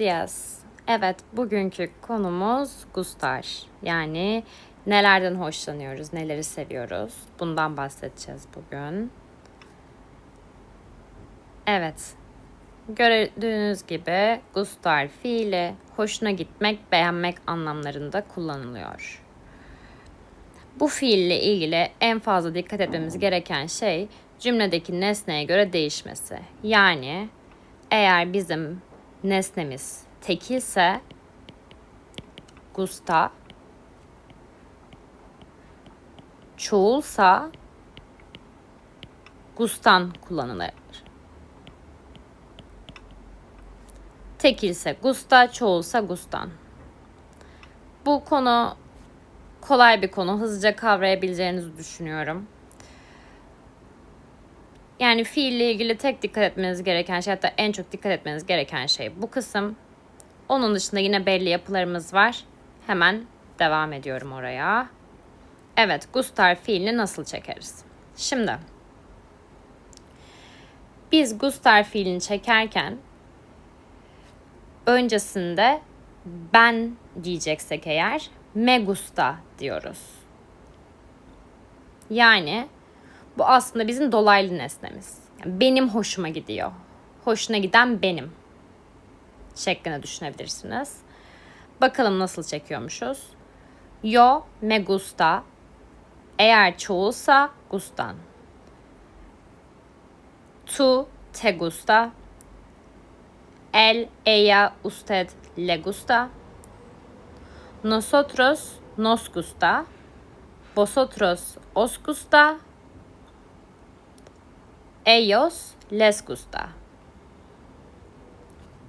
Dias. Evet, bugünkü konumuz gustar. Yani nelerden hoşlanıyoruz, neleri seviyoruz. Bundan bahsedeceğiz bugün. Evet. Gördüğünüz gibi gustar fiili hoşuna gitmek, beğenmek anlamlarında kullanılıyor. Bu fiille ilgili en fazla dikkat etmemiz gereken şey cümledeki nesneye göre değişmesi. Yani eğer bizim nesnemiz tekilse gusta, çoğulsa gustan kullanılır. Tekilse gusta, çoğulsa gustan. Bu konu kolay bir konu. Hızlıca kavrayabileceğinizi düşünüyorum. Yani fiille ilgili tek dikkat etmeniz gereken şey hatta en çok dikkat etmeniz gereken şey bu kısım. Onun dışında yine belli yapılarımız var. Hemen devam ediyorum oraya. Evet, gustar fiilini nasıl çekeriz? Şimdi biz gustar fiilini çekerken öncesinde ben diyeceksek eğer me gusta diyoruz. Yani bu aslında bizim dolaylı nesnemiz. Yani benim hoşuma gidiyor. Hoşuna giden benim. Şeklinde düşünebilirsiniz. Bakalım nasıl çekiyormuşuz. Yo me gusta. Eğer çoğulsa gustan. Tu te gusta. El, ella, usted le gusta. Nosotros nos gusta. Vosotros os gusta. Ellos les gusta.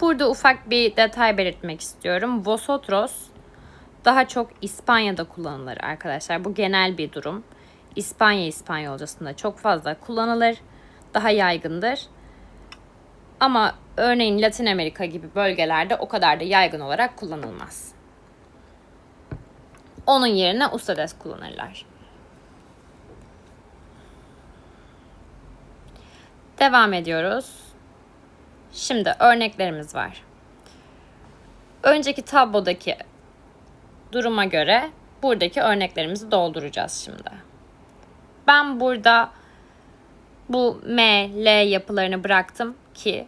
Burada ufak bir detay belirtmek istiyorum. Vosotros daha çok İspanya'da kullanılır arkadaşlar. Bu genel bir durum. İspanya İspanyolcasında çok fazla kullanılır. Daha yaygındır. Ama örneğin Latin Amerika gibi bölgelerde o kadar da yaygın olarak kullanılmaz. Onun yerine ustedes kullanırlar. Devam ediyoruz. Şimdi örneklerimiz var. Önceki tablodaki duruma göre buradaki örneklerimizi dolduracağız şimdi. Ben burada bu M, L yapılarını bıraktım ki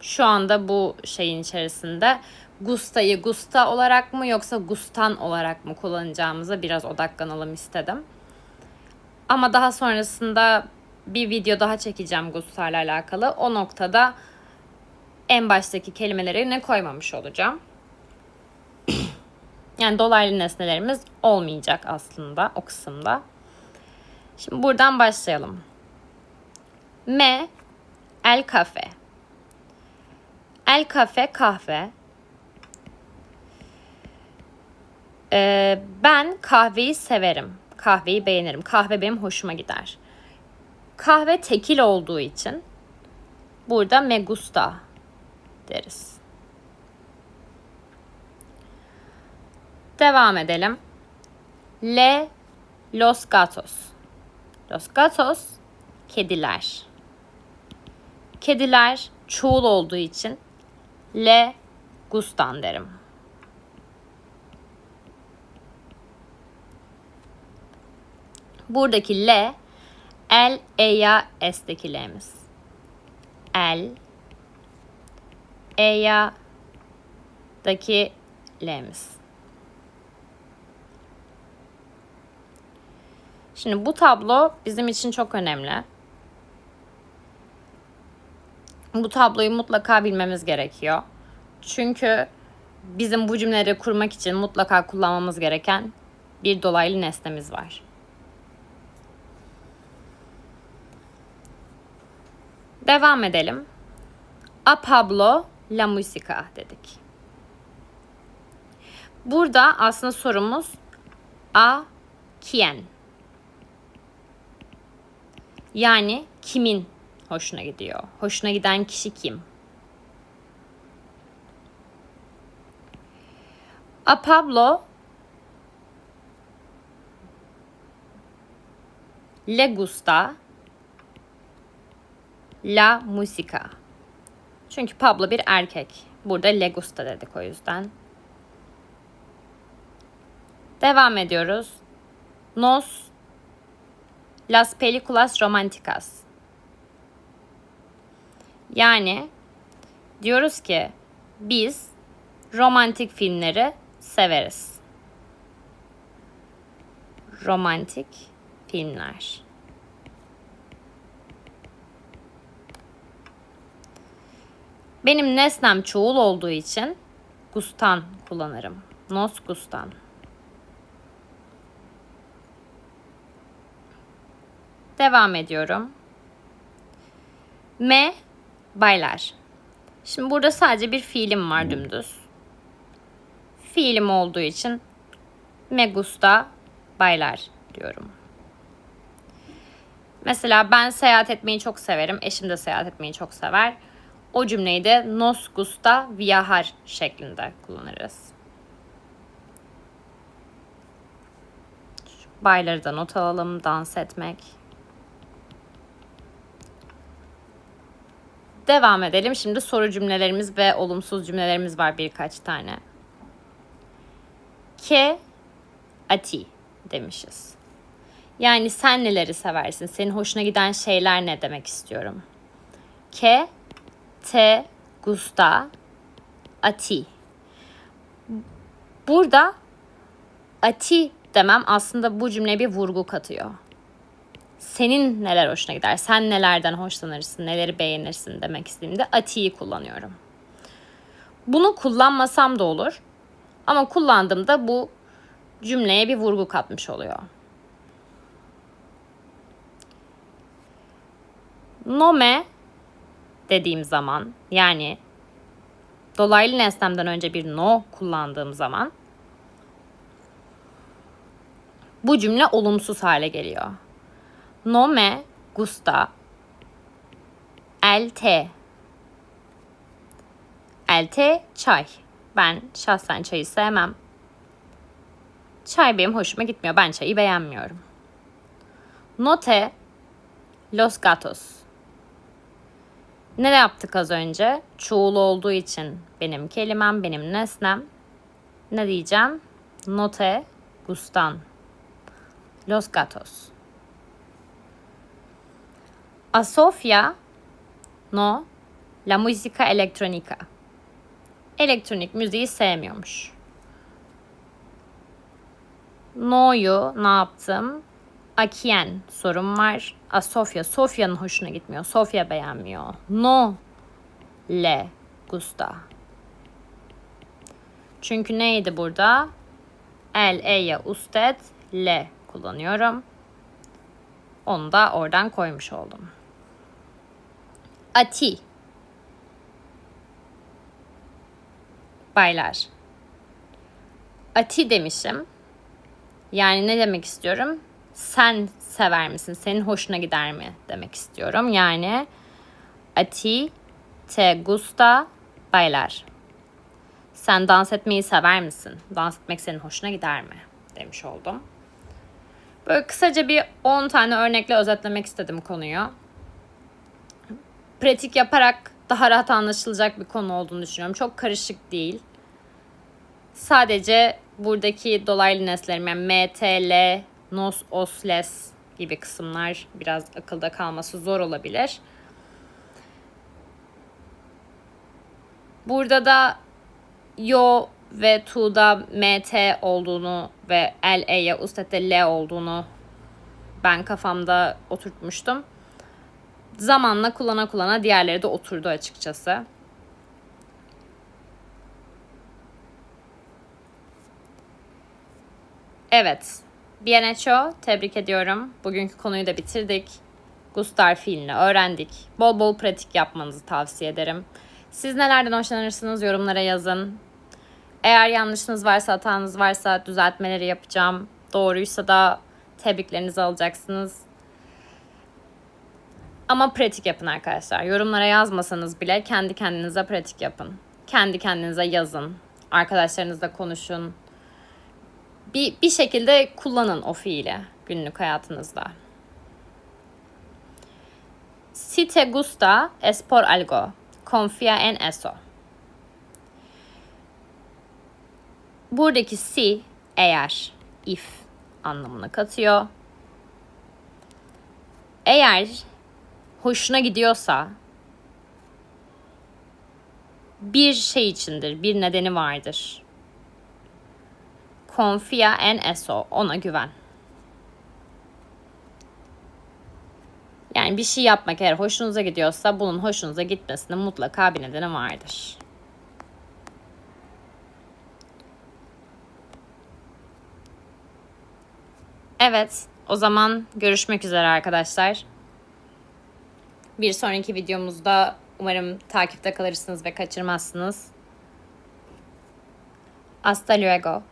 şu anda bu şeyin içerisinde Gusta'yı Gusta olarak mı yoksa Gustan olarak mı kullanacağımıza biraz odaklanalım istedim. Ama daha sonrasında bir video daha çekeceğim Gusta'yla alakalı. O noktada en baştaki kelimeleri ne koymamış olacağım. yani dolaylı nesnelerimiz olmayacak aslında o kısımda. Şimdi buradan başlayalım. Me el kafe. El kafe kahve. Ee, ben kahveyi severim. Kahveyi beğenirim. Kahve benim hoşuma gider. Kahve tekil olduğu için burada me gusta deriz. Devam edelim. Le los gatos. Los gatos kediler. Kediler çoğul olduğu için le gustan derim. Buradaki le el, ella, es'teki le'miz. El, ella'daki le'miz. Şimdi bu tablo bizim için çok önemli. Bu tabloyu mutlaka bilmemiz gerekiyor. Çünkü bizim bu cümleleri kurmak için mutlaka kullanmamız gereken bir dolaylı nesnemiz var. Devam edelim. A Pablo la música dedik. Burada aslında sorumuz a quién? Yani kimin hoşuna gidiyor? Hoşuna giden kişi kim? A Pablo le gusta la música. Çünkü Pablo bir erkek. Burada le gusta dedik o yüzden. Devam ediyoruz. Nos las películas románticas. Yani diyoruz ki biz romantik filmleri severiz. Romantik filmler. Benim nesnem çoğul olduğu için gustan kullanırım. Nos gustan. Devam ediyorum. Me baylar. Şimdi burada sadece bir fiilim var dümdüz. Fiilim olduğu için me gusta baylar diyorum. Mesela ben seyahat etmeyi çok severim. Eşim de seyahat etmeyi çok sever. O cümleyi de nos gusta viajar şeklinde kullanırız. Şu bayları da not alalım. Dans etmek. Devam edelim. Şimdi soru cümlelerimiz ve olumsuz cümlelerimiz var birkaç tane. Ke ati demişiz. Yani sen neleri seversin? Senin hoşuna giden şeyler ne demek istiyorum? Ke te gusta ati. Burada ati demem aslında bu cümleye bir vurgu katıyor. Senin neler hoşuna gider? Sen nelerden hoşlanırsın? Neleri beğenirsin demek istediğimde ati'yi kullanıyorum. Bunu kullanmasam da olur. Ama kullandığımda bu cümleye bir vurgu katmış oluyor. Nome dediğim zaman yani dolaylı nesnemden önce bir no kullandığım zaman bu cümle olumsuz hale geliyor. No me gusta el té. El té çay. Ben şahsen çayı sevmem. Çay benim hoşuma gitmiyor. Ben çayı beğenmiyorum. No te los gatos. Ne yaptık az önce? Çoğul olduğu için benim kelimem, benim nesnem. Ne diyeceğim? No te gustan. Los gatos. A Sofia no la música electrónica. Elektronik müziği sevmiyormuş. No'yu ne yaptım? A quién sorum var. A Sofia. Sofia'nın hoşuna gitmiyor. Sofia beğenmiyor. No le gusta. Çünkü neydi burada? El, ella, usted, le kullanıyorum. Onu da oradan koymuş oldum. Ati. Baylar. Ati demişim. Yani ne demek istiyorum? Sen sever misin? Senin hoşuna gider mi demek istiyorum. Yani ati te gusta baylar. Sen dans etmeyi sever misin? Dans etmek senin hoşuna gider mi? Demiş oldum. Böyle kısaca bir 10 tane örnekle özetlemek istedim konuyu pratik yaparak daha rahat anlaşılacak bir konu olduğunu düşünüyorum. Çok karışık değil. Sadece buradaki dolaylı nesnelerim yani M, T, L, nos, os, les gibi kısımlar biraz akılda kalması zor olabilir. Burada da yo ve tu'da mt olduğunu ve l, e'ye, ustete l olduğunu ben kafamda oturtmuştum zamanla kullana kullana diğerleri de oturdu açıkçası. Evet. Bienhecho tebrik ediyorum. Bugünkü konuyu da bitirdik. Gustar fiilini öğrendik. Bol bol pratik yapmanızı tavsiye ederim. Siz nelerden hoşlanırsınız yorumlara yazın. Eğer yanlışınız varsa, hatanız varsa düzeltmeleri yapacağım. Doğruysa da tebriklerinizi alacaksınız. Ama pratik yapın arkadaşlar. Yorumlara yazmasanız bile kendi kendinize pratik yapın. Kendi kendinize yazın. Arkadaşlarınızla konuşun. Bir, bir şekilde kullanın o fiili günlük hayatınızda. Si te gusta es por algo. Confía en eso. buradaki si eğer if anlamına katıyor. Eğer hoşuna gidiyorsa bir şey içindir, bir nedeni vardır. Confia en eso, ona güven. Yani bir şey yapmak eğer hoşunuza gidiyorsa bunun hoşunuza gitmesinin mutlaka bir nedeni vardır. Evet, o zaman görüşmek üzere arkadaşlar. Bir sonraki videomuzda umarım takipte kalırsınız ve kaçırmazsınız. Hasta luego.